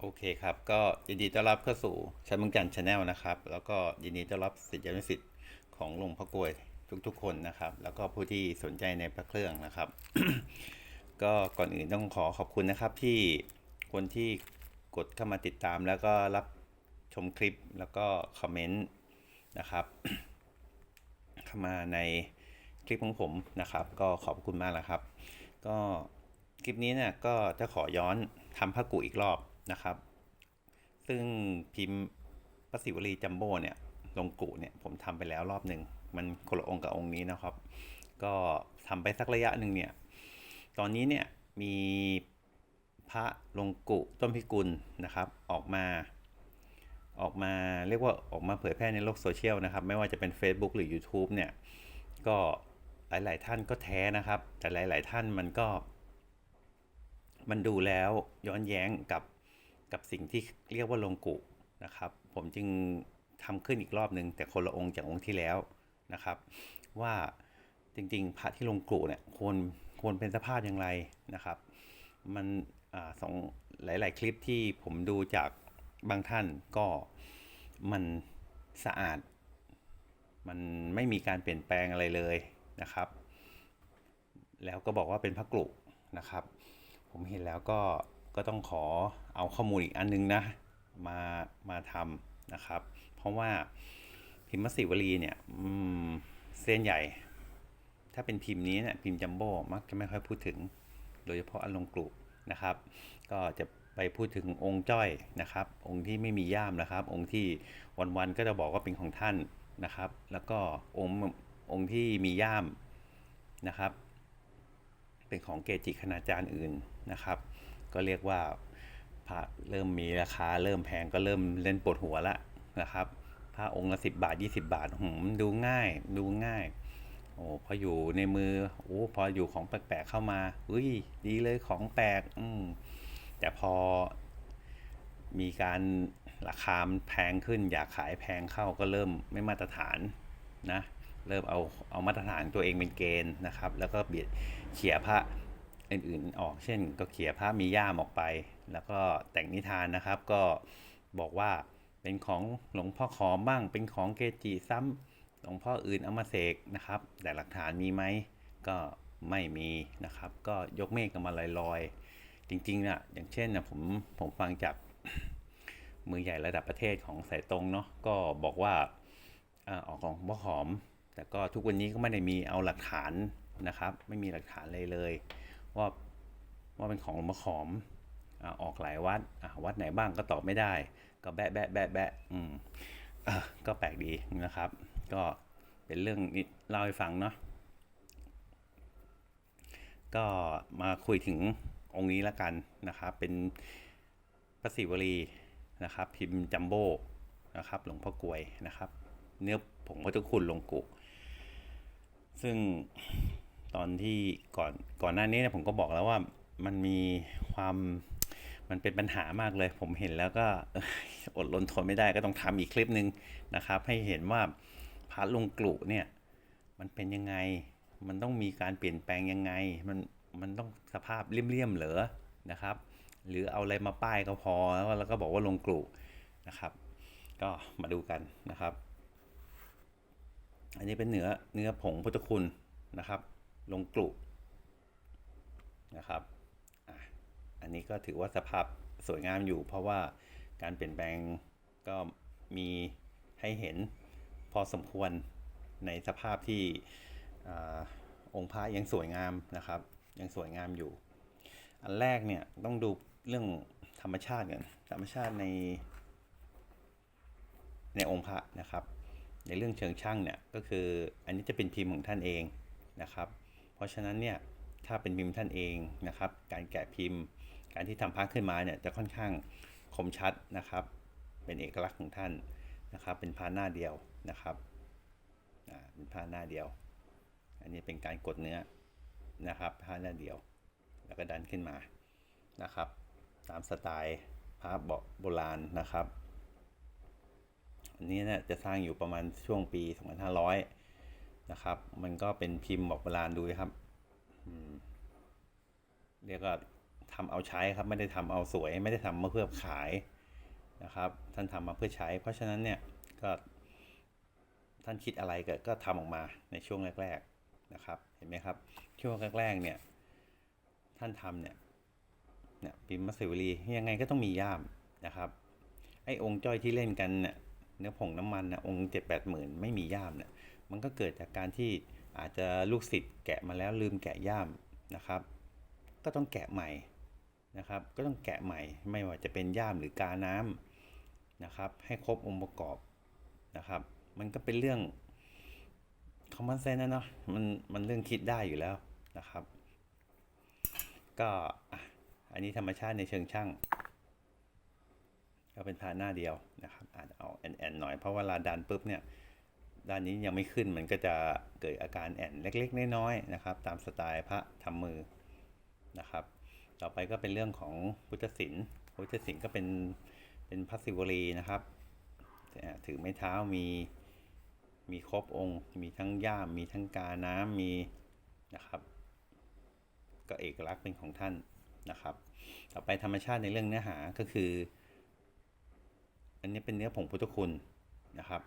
โอเคครับ ก็ยินดีต้อนรับเข้าสู่ชั้นมืองจันชาแนลนะครับ แล้วก็ยินดีต้อนรับสิทธิยานุสิทธิ์ของหลวงพ่อกลวยทุกๆคนนะครับ แล้วก็ผู้ที่สนใจในพระเครื่องนะครับ ก็ก่อนอื่นต้องขอขอบคุณนะครับที่คนที่กดเข้ามาติดตาม แล้วก็รับชมคลิปแล้วก็คอมเมนต์นะครับเข้ามาในคลิปของผมนะครับ ก็ขอบคุณมากแล้วครับ ก็คลิปนี้เนี่ยก็จะขอย้อนทำพระกุอีกรอบ นะครับ ซึ่งพิมพ์พระศิวลีจัมโบ้เนี่ยลงกุเนี่ยผมทำไปแล้วรอบหนึ่งมันคนละองค์กับองค์นี้นะครับ ก็ทำไปสักระยะหนึ่งเนี่ย ตอนนี้เนี่ยมีพระลงกุต้นพิกุลนะครับ ออกมา ออกมาเรียกว่าออกมาเผยแพร่ในโลกโซเชียลนะครับ ไม่ว่าจะเป็น Facebook หรือ YouTube เนี่ย ก็หลาย ๆ ท่านก็แท้นะครับ แต่หลาย ๆ ท่านมันก็ มันดูแล้วย้อนแย้งกับ กับสิ่งที่เรียกว่าลงกุนะครับ ผมจึงทำขึ้นอีกรอบหนึ่งแต่คนละองค์จากองค์ที่แล้วนะครับ ว่าจริงๆ พระที่ลงกุเนี่ยควรควรเป็นสภาพอย่างไรนะครับ มันอาสองหลาย ๆ คลิปที่ผมดูจากบางท่านก็มันสะอาด มันไม่มีการเปลี่ยนแปลงอะไรเลยนะครับ แล้วก็บอกว่าเป็นพระกลุนะครับ ผมเห็นแล้วก็ก็ต้องขอ เอาข้อมูลอีกอันนึงนะมามาทำนะครับ เพราะว่าพิมพ์มัสสิวลีเนี่ยเส้นใหญ่ ถ้าเป็นพิมพ์นี้เนี่ยพิมพ์จัมโบ้มักจะไม่ค่อยพูดถึง โดยเฉพาะอลงกรุนะครับ ก็จะไปพูดถึงองค์จ้อยนะครับ องค์ที่ไม่มีย่ามนะครับ องค์ที่วันๆก็จะบอกว่าเป็นของท่านนะครับ แล้วก็องค์องค์ที่มีย่ามนะครับ เป็นของเกจิคณาจารย์อื่นนะครับ ก็เรียกว่า พระเริ่มมีราคาเริ่มแพงก็เริ่มเล่นปวดหัวละนะครับพระองค์ละสิบาท 20 บาทหืมดูง่ายดูง่ายโอ้พออยู่ในมือโอ้พออยู่ของแปลกๆเข้ามาอุ้ยดีเลยของแปลกอืมแต่พอมีการราคามแพงขึ้น อยากขายแพงเข้าก็เริ่มไม่มาตรฐานนะเริ่มเอาเอามาตรฐานตัวเองเป็นเกณฑ์นะครับ แล้วก็เบียดเขี่ยพระ อื่นๆออก เช่น ก็เขี่ยพระมีย่ามออกไป แล้วก็แต่งนิทานนะครับ ก็บอกว่าเป็นของหลวงพ่อขอมบ้าง เป็นของเกจิซ้ำหลวงพ่ออื่นเอามาเสกนะครับ แต่หลักฐานมีไหมก็ไม่มีนะครับ ก็ยกเมฆกันมาลอยๆ จริงๆนะอย่างเช่นนะผมผมฟังจากมือใหญ่ระดับประเทศของสายตรงเนาะก็บอกว่าอาออกของพ่อหอม แต่ก็ทุกวันนี้ก็ไม่ได้มีเอาหลักฐานนะครับ ไม่มีหลักฐานเลยเลย ว่าว่าเป็นของหลวงพ่อหอมอออกหลายวัดอะวัดไหนบ้างก็ตอบไม่ได้ ก็แบะแบะแบะแบะอืมอก็แปลกดีนะครับ ก็เป็นเรื่องนี้เล่าให้ฟังเนาะก็มาคุยถึงองค์นี้ละกันนะครับ เป็นพระศิวลีนะครับ พิมพ์จัมโบ้นะครับ หลวงพ่อกลวยนะครับ เนื้อผงวัตถุคุณลงกุซึ่ง ตอนที่ก่อนก่อนหน้านี้นี่ยผมก็บอกแล้วว่ามันมีความมันเป็นปัญหามากเลย ผมเห็นแล้วก็อดรนทนไม่ได้ก็ต้องทำอีกคลิปหนึ่งนะครับ ให้เห็นว่าพระลงกลุเนี่ยมันเป็นยังไง มันต้องมีการเปลี่ยนแปลงยังไง มันมันต้องสภาพเลี่ยมๆเหรอนะครับ หรือเอาอะไรมาป้ายก็พอแล้วแล้วก็บอกว่าลงกลุนะครับ ก็มาดูกันนะครับ อันนี้เป็นเนื้อเนื้อผงพุทธคุณนะครับ ลงกลุ่มนะครับอันนี้ก็ถือว่าสภาพสวยงามอยู่ เพราะว่าการเปลี่ยนแปลงก็มีให้เห็นพอสมควรในสภาพที่อองค์พระยังสวยงามนะครับ ยังสวยงามอยู่ อันแรกเนี่ยต้องดูเรื่องธรรมชาติก่อนธรรมชาติในในองค์พระนะครับ ในเรื่องเชิงช่างเนี่ยก็คืออันนี้จะเป็นพิมพ์ของท่านเองนะครับ เพราะฉะนั้นเนี่ยถ้าเป็นพิมพ์ท่านเองนะครับ การแกะพิมพ์ การที่ทำพระขึ้นมาเนี่ยจะค่อนข้างคมชัดนะครับ เป็นเอกลักษณ์ของท่านนะครับ เป็นพระหน้าเดียวนะครับอ่าเป็นพระหน้าเดียว อันนี้เป็นการกดเนื้อนะครับพระหน้าเดียว แล้วก็ดันขึ้นมานะครับ ตามสไตล์พระเบาะโบราณนะครับ อันนี้เนี่ยจะสร้างอยู่ประมาณช่วงปี 2500 นะครับ มันก็เป็นพิมพ์บอกโบราณดูครับเรียกว่าทำเอาใช้ครับไม่ได้ทำเอาสวย ไม่ได้ทำมาเพื่อขายนะครับ ท่านทำมาเพื่อใช้ เพราะฉะนั้นเนี่ยก็ท่านคิดอะไรก็ก็ทำออกมาในช่วงแรก ๆนะครับ เห็นไหมครับ ช่วงแรกๆเนี่ยท่านทำเนี่ยเนี่ยปิมมัสสิวลียังไงก็ต้องมีย่ามนะครับไอ้องค์จ้อยที่เล่นกันเนี่ยเนื้อผงน้ำมันนะองค์เจ็ดแปดหมื่นไม่มีย่ามเนี่ย มันก็เกิดจากการที่อาจจะลูกศิษย์แกะมาแล้วลืมแกะย่ามนะครับ ก็ต้องแกะใหม่นะครับ ก็ต้องแกะใหม่ ไม่ว่าจะเป็นย่ามหรือกาน้ำนะครับ ให้ครบองค์ประกอบนะครับ มันก็เป็นเรื่องคอมมอนเซนนะเนาะมันมันเรื่องคิดได้อยู่แล้วนะครับ ก็อันนี้ธรรมชาติในเชิงช่างก็เป็นพาหน้าเดียวนะครับอาจจะเอาแอนแอนหน่อยเพราะเวลาดันปุ๊บเนี่ย ด้านนี้ยังไม่ขึ้นมันก็จะเกิดอาการแอนเล็กๆน้อยๆนะครับ ตามสไตล์พระทำมือนะครับ ต่อไปก็เป็นเรื่องของพุทธศิลป์พุทธศิลป์ก็เป็นเป็นพระศิวลีนะครับถือไม้เท้ามีมีครบองค์ มีทั้งย่ามมีทั้งกาน้ำมีนะครับ ก็เอกลักษณ์เป็นของท่านนะครับ ต่อไปธรรมชาติในเรื่องเนื้อหาก็คือ อันนี้เป็นเนื้อผงพุทธคุณนะครับ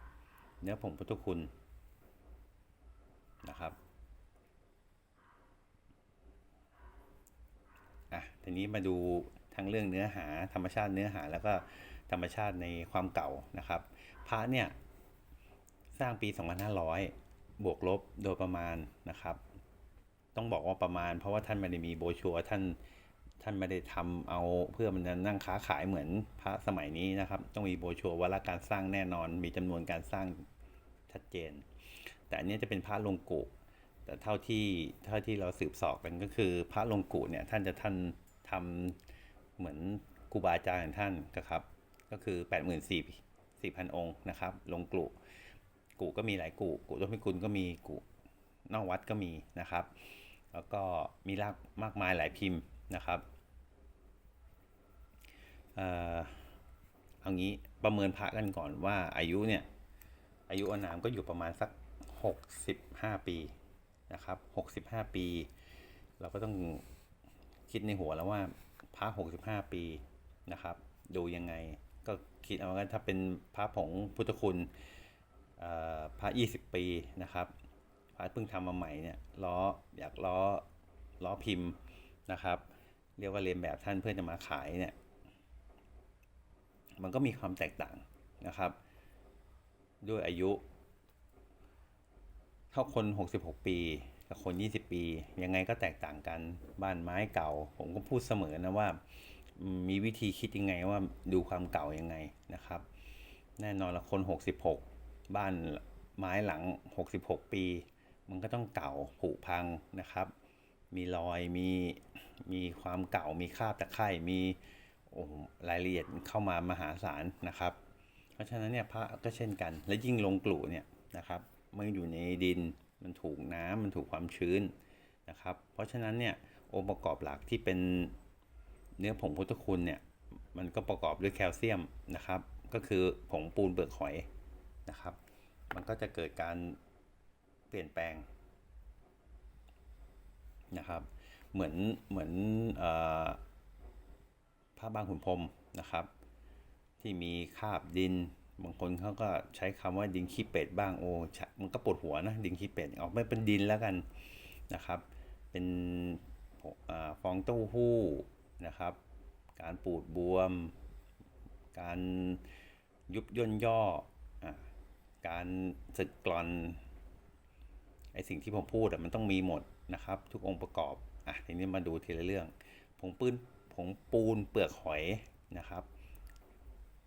เนื้อผงพุทธคุณนะครับอะทีนี้มาดูทั้งเรื่องเนื้อหาธรรมชาติเนื้อหาแล้วก็ธรรมชาติในความเก่านะครับพระเนี่ยสร้างปี 2500 บวกลบโดยประมาณนะครับ ต้องบอกว่าประมาณ เพราะว่าท่านไม่ได้มีโบชัวท่าน ท่านไม่ได้ทำเอาเพื่อมันจะนั่งค้าขายเหมือนพระสมัยนี้นะครับ ต้องมีโบชัวว่าละการสร้างแน่นอน มีจำนวนการสร้างชัดเจน แต่อันนี้จะเป็นพระลงกุแต่เท่าที่เท่าที่เราสืบสอบกันก็คือ พระลงกุเนี่ยท่านจะท่านทำเหมือนครูบาอาจารย์ของท่านนะครับ ก็คือ 8 4 0 0 0 4,000องค์นะครับ ลงกุกุก็มีหลายกุกุต้นพิกุลก็มีกุนอกวัดก็มีนะครับ แล้วก็มีรากมากมายหลายพิมพ์ นะครับเอางี้ประเมินพระกันก่อนว่าอายุเนี่ยอายุอานามก็อยู่ประมาณสัก 65 ปีนะครับ65 ปี เราก็ต้องคิดในหัวแล้วว่าพระ65 ปีนะครับ ดูยังไงก็คิดเอาว่าถ้าเป็นพระผงพุทธคุณพระ 20 ปีนะครับพระเพิ่งทำมาใหม่เนี่ยล้ออยากล้อล้อพิมพ์นะครับ เรียกว่าเรียนแบบท่านเพื่อจะมาขายเนี่ย มันก็มีความแตกต่างนะครับ ด้วยอายุเท่าคน 66 ปีกับคน 20 ปี ยังไงก็แตกต่างกันบ้านไม้เก่า ผมก็พูดเสมอนะว่ามมีวิธีคิดยังไงว่าดูความเก่ายังไงนะครับ แน่นอนละคน 66 บ้านไม้หลัง 66 ปี มันก็ต้องเก่าผุพังนะครับ มีรอยมีมีความเก่ามีคราบตะไคร่มีโอ้โหรายละเอียดเข้ามามหาศาลนะครับ เพราะฉะนั้นเนี่ยพระก็เช่นกัน และยิ่งลงกลุ่เนี่ยนะครับมันอยู่ในดินมันถูกน้ำมันถูกความชื้นนะครับ เพราะฉะนั้นเนี่ยองค์ประกอบหลักที่เป็นเนื้อผงพุทธคุณเนี่ยมันก็ประกอบด้วยแคลเซียมนะครับ ก็คือผงปูนเปลือกหอยนะครับ มันก็จะเกิดการเปลี่ยนแปลง นะครับเหมือนเหมือนอผ้าบางขุนพรมนะครับ ที่มีคาบดิน บางคนเขาก็ใช้คำว่าดินขี้เป็ดบ้างโอ้มันก็ปวดหัวนะดินขี้เป็ดออกไม่เป็นดินแล้วกันนะครับ เป็นอฟองเต้าหู้นะครับ การปูดบวม การยุบย่นย่ออการสึกกร่อนไอสิ่งที่ผมพูดมันต้องมีหมด นะครับ ทุกองค์ประกอบอะทีนี้มาดูทีละเรื่อง ผงปืนผงปูนเปลือกหอยนะครับ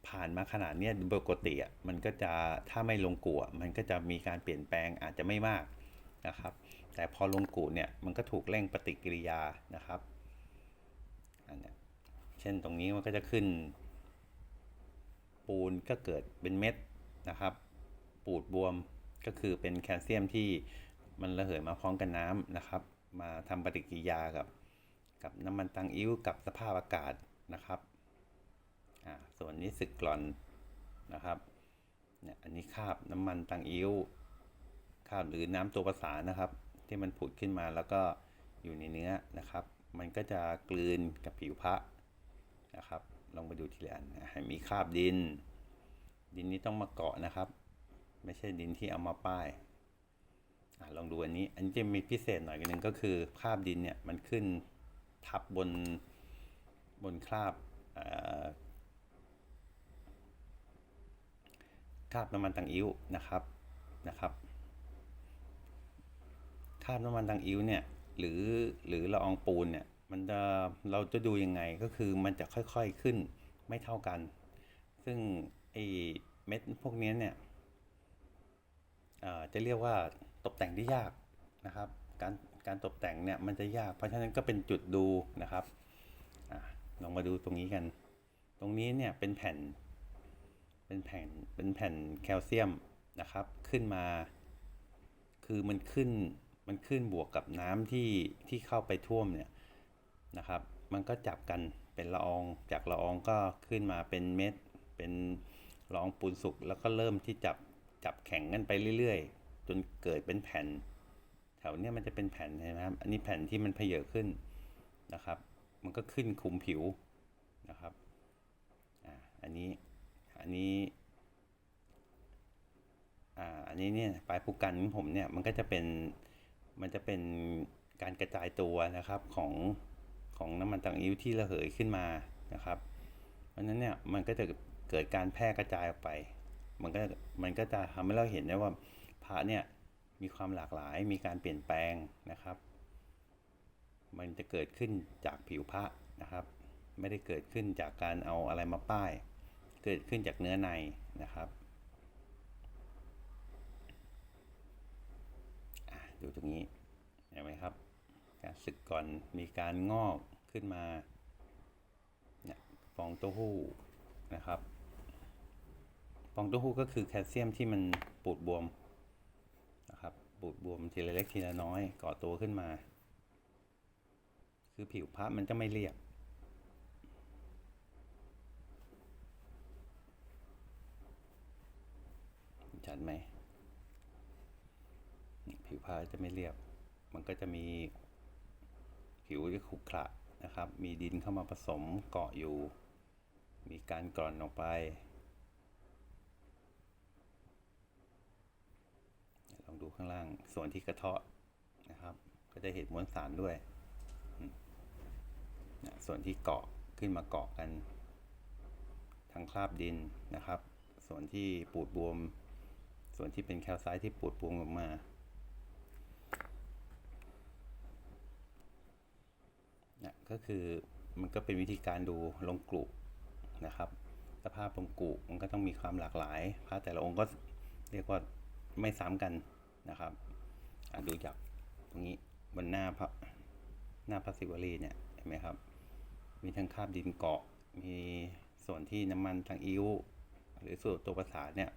ผ่านมาขนาดนี้ยปกติอะมันก็จะถ้าไม่ลงกู่มันก็จะมีการเปลี่ยนแปลงอาจจะไม่มากนะครับ แต่พอลงกูเนี่ยมันก็ถูกเร่งปฏิกิริยานะครับอันเนี้ยเช่นตรงนี้มันก็จะขึ้น ปูนก็เกิดเป็นเม็ดนะครับ ปูดบวมก็คือเป็นแคลเซียมที่ มันระเหยมาพร้อมกับน้ำนะครับ มาทำปฏิกิริยากับ กับน้ำมันตังอิ้วกับสภาพอากาศนะครับอ่าส่วนนี้สึกกร่อนนะครับเนี่ยอันนี้คาบน้ำมันตังอิ้วคาบหรือน้ำตัวประสานนะครับ ที่มันผุดขึ้นมาแล้วก็อยู่ในเนื้อนะครับ มันก็จะกลืนกับผิวพระนะครับ ลองไปดูทีละอันมีคาบดิน ดินนี้ต้องมาเกาะนะครับ ไม่ใช่ดินที่เอามาป้าย ลองดูอันนี้ อันนี้จะมีพิเศษหน่อยนึงก็คือคราบดินเนี่ยมันขึ้นทับบนบนคราบคราบน้ำมันตังอิ้วนะครับนะครับคราบน้ำมันตังอิ้วเนี่ยหรือหรือละอองปูนเนี่ยมันจะเราจะดูยังไงก็คือมันจะค่อยๆขึ้นไม่เท่ากัน ซึ่งไอเม็ดพวกนี้เนี่ยจะเรียกว่า ตกแต่งที่ยากนะครับ การการตกแต่งเนี่ยมันจะยาก เพราะฉะนั้นก็เป็นจุดดูนะครับอลองมาดูตรงนี้กัน ตรงนี้เนี่ยเป็นแผ่น เป็นแผ่น เป็นแผ่นแคลเซียมนะครับ ขึ้นมา คือมันขึ้น มันขึ้นบวกกับน้ำที่ที่เข้าไปท่วมเนี่ยนะครับ มันก็จับกันเป็นละออง จากละอองก็ขึ้นมาเป็นเม็ด เป็นละอองปูนสุก แล้วก็เริ่มที่จับจับแข็งกันไปเรื่อยๆ จนเกิดเป็นแผ่น แถวเนี้ยมันจะเป็นแผ่นใช่ไหมครับ อันนี้แผ่นที่มันเพเยอขึ้นนะครับ มันก็ขึ้นคุมผิวนะครับอ่าอันนี้อันนี้อ่าอันนี้เนี่ยปลายผูกันของผมเนี่ยมันก็จะเป็นมันจะเป็นการกระจายตัวนะครับของของน้ำมันต่างอิ้วที่ระเหยขึ้นมานะครับ เพราะนั้นเนี่ยมันก็จะเกิดการแพร่กระจายออกไป มันก็มันก็จะทำให้เราเห็นได้ว่า พระเนี่ยมีความหลากหลายมีการเปลี่ยนแปลงนะครับ มันจะเกิดขึ้นจากผิวพระนะครับ ไม่ได้เกิดขึ้นจากการเอาอะไรมาป้าย เกิดขึ้นจากเนื้อในนะครับดูตรงนี้เห็นไหมครับ การสึกก่อนมีการงอกขึ้นมาเนี่ยฟองเต้าหู้นะครับฟองเต้าหู้ก็คือแคลเซียมที่มันปูดบวม ปูดบวมทีละเล็กทีละน้อยก่อตัวขึ้นมา คือผิวพระมันจะไม่เรียบ ชัดไหม ผิวพระจะไม่เรียบ มันก็จะมีผิวที่ขรุขระนะครับ มีดินเข้ามาผสมเกาะอยู่ มีการกร่อนออกไป ลอง ดูข้างล่างส่วนที่กระเทาะนะครับ ก็จะเห็นมวลสารด้วยส่วนที่เกาะขึ้นมาเกาะกันทางคราบดินนะครับ ส่วนที่ปูดบวม ส่วนที่เป็นแคลไซต์ที่ปูดบวมออกมาเนี่ยก็คือมันก็เป็นวิธีการดูลงกลุ่นะครับสภาพลงกลุมันก็ต้องมีความหลากหลายพระแต่ละองค์ก็เรียกว่าไม่ซ้ำกัน นะครับดูจากตรงนี้บนหน้าพระหน้าพระศิวลีเนี่ยเห็นไหมครับ มีทั้งคาบดินเกาะ มีส่วนที่น้ำมันทางอิ้วหรือส่วนตัวประสาทเนี่ย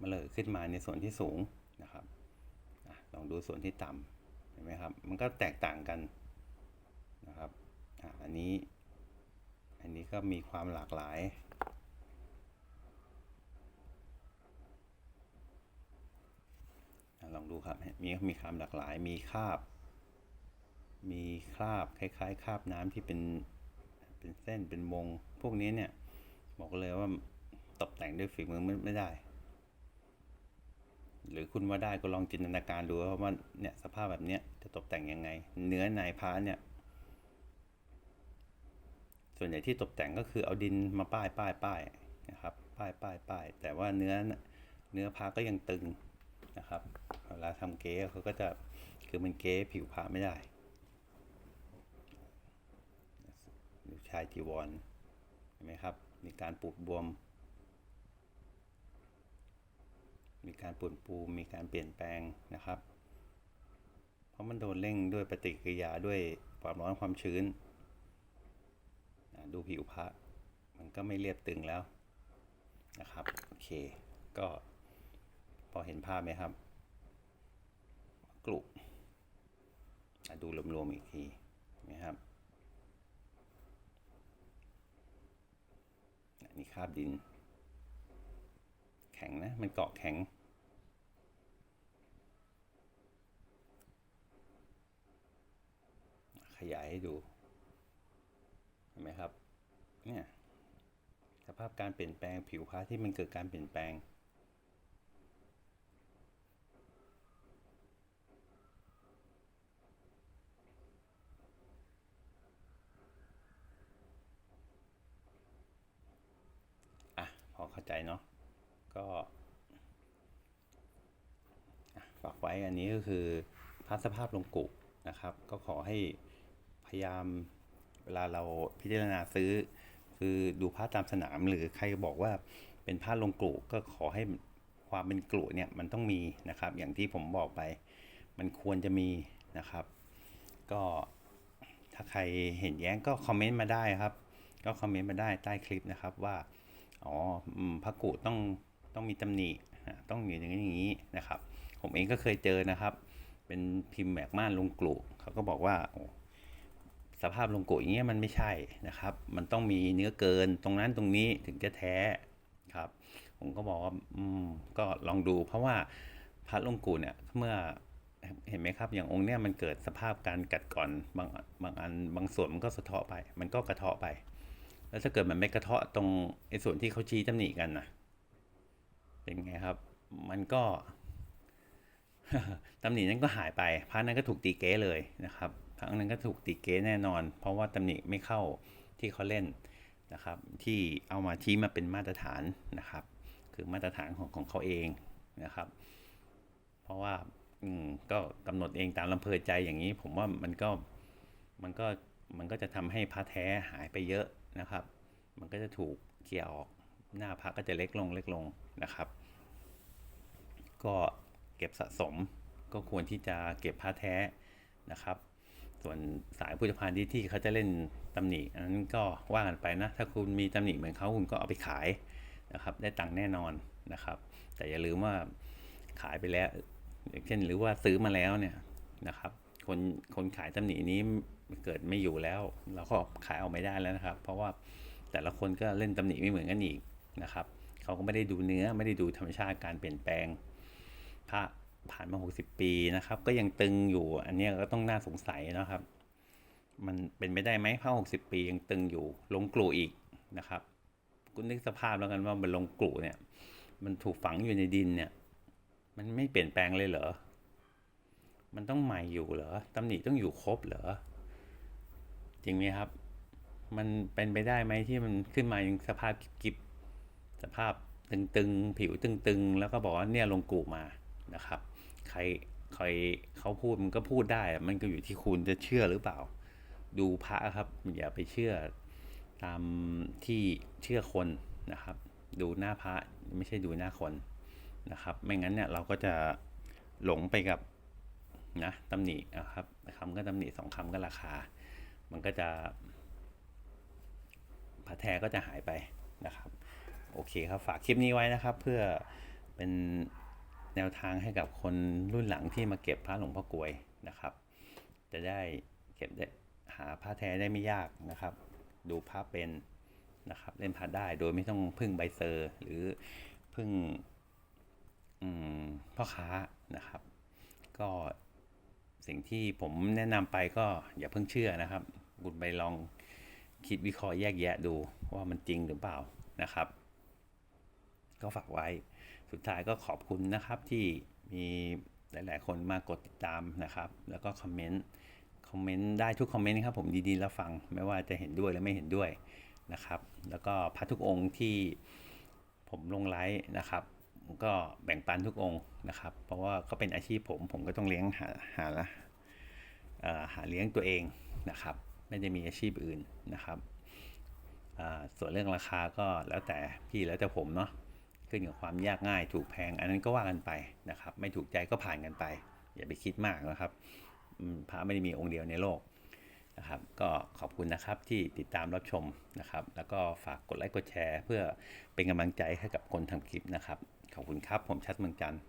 มันเลยขึ้นมาในส่วนที่สูงนะครับลองดูส่วนที่ต่ำเห็นไหมครับ มันก็แตกต่างกันนะครับอันนี้ อันนี้ก็มีความหลากหลาย ลอง ดูครับ มีมีความหลากหลาย มีคราบ มีคราบคล้ายๆคราบน้ำที่เป็นเป็นเส้นเป็นวง พวกนี้เนี่ย บอกเลยว่าตกแต่งด้วยฝีมือไม่ไม่ได้ หรือคุณว่าได้ก็ลองจินตนาการดูว่าเนี่ยสภาพแบบนี้จะตกแต่งยังไง เนื้อในพาเนี่ยส่วนใหญ่ที่ตกแต่งก็คือเอาดินมาป้ายป้ายป้ายนะครับ ป้ายป้ายป้ายแต่ว่าเนื้อเนื้อพาก็ยังตึงนะครับ เวลาทำเก๊เขาก็จะคือมันเก๊ผิวพาไม่ได้ดูชายจีวรเห็นไหมครับ มีการปูดบวม มีการปูดปูมีการเปลี่ยนแปลงนะครับ เพราะมันโดนเร่งด้วยปฏิกิริยาด้วยความร้อนความชื้น ดูผิวพระมันก็ไม่เรียบตึงแล้วนะครับ โอเค ก็พอเห็นภาพไหมครับ กลุดูรวมๆอีกทีนะครับนี่คราบดิน แข็งนะ มันเกาะแข็ง ขยายให้ดู เห็นไหมครับ เนี่ยสภาพการเปลี่ยนแปลงผิวพระที่มันเกิดการเปลี่ยนแปลง อะ พอเข้า ใจเนาะก็ฝากไว้อันนี้ก็คือพระสภาพลงกุนะครับ ก็ขอให้พยายามเวลาเราพิจารณาซื้อ คือดูพระตามสนามหรือใครบอกว่าเป็นผ้าลงกลุก็ขอให้ความเป็นกลุเนี่ยมันต้องมีนะครับ อย่างที่ผมบอกไป มันควรจะมีนะครับ ก็ถ้าใครเห็นแย้งก็คอมเมนต์มาได้ครับ ก็คอมเมนต์มาได้ใต้คลิปนะครับว่า อ๋อพระกุต้องต้องมีตำหนิต้องอย่างนี้อย่างนี้นะครับ ผมเองก็เคยเจอนะครับ เป็นพิมพ์แหมกม่านลงกลุ่เขาก็บอกว่าสภาพลงกะอย่างเงี้ยมันไม่ใช่นะครับ มันต้องมีเนื้อเกินตรงนั้นตรงนี้ถึงจะแท้ครับ ผมก็บอกว่าอืมก็ลองดูเพราะว่าพระลงกูเนี่ยเมื่อเห็นไหมครับ อย่างองค์เนี้ยมันเกิดสภาพการกัดก่อนบางบางอันบางส่วนมันก็สะเทาะไป มันก็กระเทาะไป แล้วถ้าเกิดมันไม่กระเทาะตรงไอ้ส่วนที่เขาชี้ตำหนิกันนะเป็นไงครับ มันก็ตำหนินั้นก็หายไปพระนั้นก็ถูกตีเก้เลยนะครับพระนั้นก็ถูกตีเก้แน่นอน เพราะว่าตำหนิไม่เข้าที่เขาเล่นนะครับ ที่เอามาชี้มาเป็นมาตรฐานนะครับ คือมาตรฐานของของเขาเองนะครับ เพราะว่าอืมก็กำหนดเองตามลำเพอใจอย่างนี้ ผมว่ามันก็มันก็มันก็จะทำให้พระแท้หายไปเยอะ นะครับ มันก็จะถูกเกี่ยวออกหน้าพระก็จะเล็กลงเล็กลงนะครับ ก็เก็บสะสมก็ควรที่จะเก็บผ้าแท้นะครับ ส่วนสายพุทธพาณิชย์ที่เขาจะเล่นตำหนิอันนั้นก็ว่ากันไปนะ ถ้าคุณมีตำหนิเหมือนเขาคุณก็เอาไปขายนะครับ ได้ตังค์แน่นอนนะครับ แต่อย่าลืมว่าขายไปแล้วอย่างเช่นหรือว่าซื้อมาแล้วเนี่ยนะครับ คนคนขายตำหนินี้เกิดไม่อยู่แล้ว เราก็ขายออกไม่ได้แล้วนะครับ เพราะว่าแต่ละคนก็เล่นตำหนิไม่เหมือนกันอีกนะครับเขาก็ไม่ได้ดูเนื้อไม่ได้ดูธรรมชาติการเปลี่ยนแปลงพระผ่านมา 60 ปีนะครับ ก็ยังตึงอยู่ อันนี้ก็ต้องน่าสงสัยนะครับ มันเป็นไม่ได้ไหมพระ60 ปียังตึงอยู่ลงกลูอีกนะครับคุณนึกสภาพแล้วกันว่ามันลงกลูเนี่ย มันถูกฝังอยู่ในดินเนี่ย มันไม่เปลี่ยนแปลงเลยเหรอ มันต้องใหม่อยู่เหรอตำหนิต้องอยู่ครบเหรอจริงไหมครับ มันเป็นไปได้ไหมที่มันขึ้นมายังสภาพกิบๆสภาพตึงๆ ผิวตึงๆ แล้วก็บอกว่าเนี่ยลงกูมานะครับ ใครใครเขาพูดมันก็พูดได้ มันก็อยู่ที่คุณจะเชื่อหรือเปล่า ดูพระครับ อย่าไปเชื่อตามที่เชื่อคนนะครับ ดูหน้าพระไม่ใช่ดูหน้าคนนะครับ ไม่งั้นเนี่ยเราก็จะหลงไปกับ นะตำหนินะครับคำก็ตำหนิสองคำก็ราคา มันก็จะพระแท้ก็จะหายไปนะครับ โอเคครับฝากคลิปนี้ไว้นะครับ เพื่อเป็นแนวทางให้กับคนรุ่นหลังที่มาเก็บพระหลวงพ่อกลวยนะครับ จะได้เก็บได้หาพระแท้ได้ไม่ยากนะครับ ดูพระเป็นนะครับ เล่นพระได้โดยไม่ต้องพึ่งใบเซอร์ หรือพึ่งพ่อค้านะครับ ก็ สิ่งที่ผมแนะนำไปก็อย่าเพิ่งเชื่อนะครับ คุณไปลองคิดวิเคราะห์แยกแยะดูว่ามันจริงหรือเปล่านะครับ ก็ฝากไว้ สุดท้ายก็ขอบคุณนะครับที่มีหลาย ๆ คนมากดติดตามนะครับ แล้วก็คอมเมนต์ คอมเมนต์ได้ทุกคอมเมนต์ครับผมดีๆแล้วฟัง ไม่ว่าจะเห็นด้วยหรือไม่เห็นด้วยนะครับ แล้วก็พระทุกองค์ที่ผมลงไลฟ์นะครับ ก็แบ่งปันทุกองค์นะครับ เพราะว่าก็เป็นอาชีพผมผมก็ต้องเลี้ยงหาหาละหาเลี้ยงตัวเองนะครับ ไม่ได้มีอาชีพอื่นนะครับส่วนเรื่องราคาก็แล้วแต่พี่แล้วแต่ผมเนาะขึ้นกับความยากง่ายถูกแพง อันนั้นก็ว่ากันไปนะครับ ไม่ถูกใจก็ผ่านกันไป อย่าไปคิดมากนะครับพระไม่ได้มีองค์เดียวในโลกนะครับ ก็ขอบคุณนะครับที่ติดตามรับชมนะครับ แล้วก็ฝากกดไลค์กดแชร์ เพื่อเป็นกำลังใจให้กับคนทำคลิปนะครับ ขอบคุณครับ ผมชัดเมืองจันทร์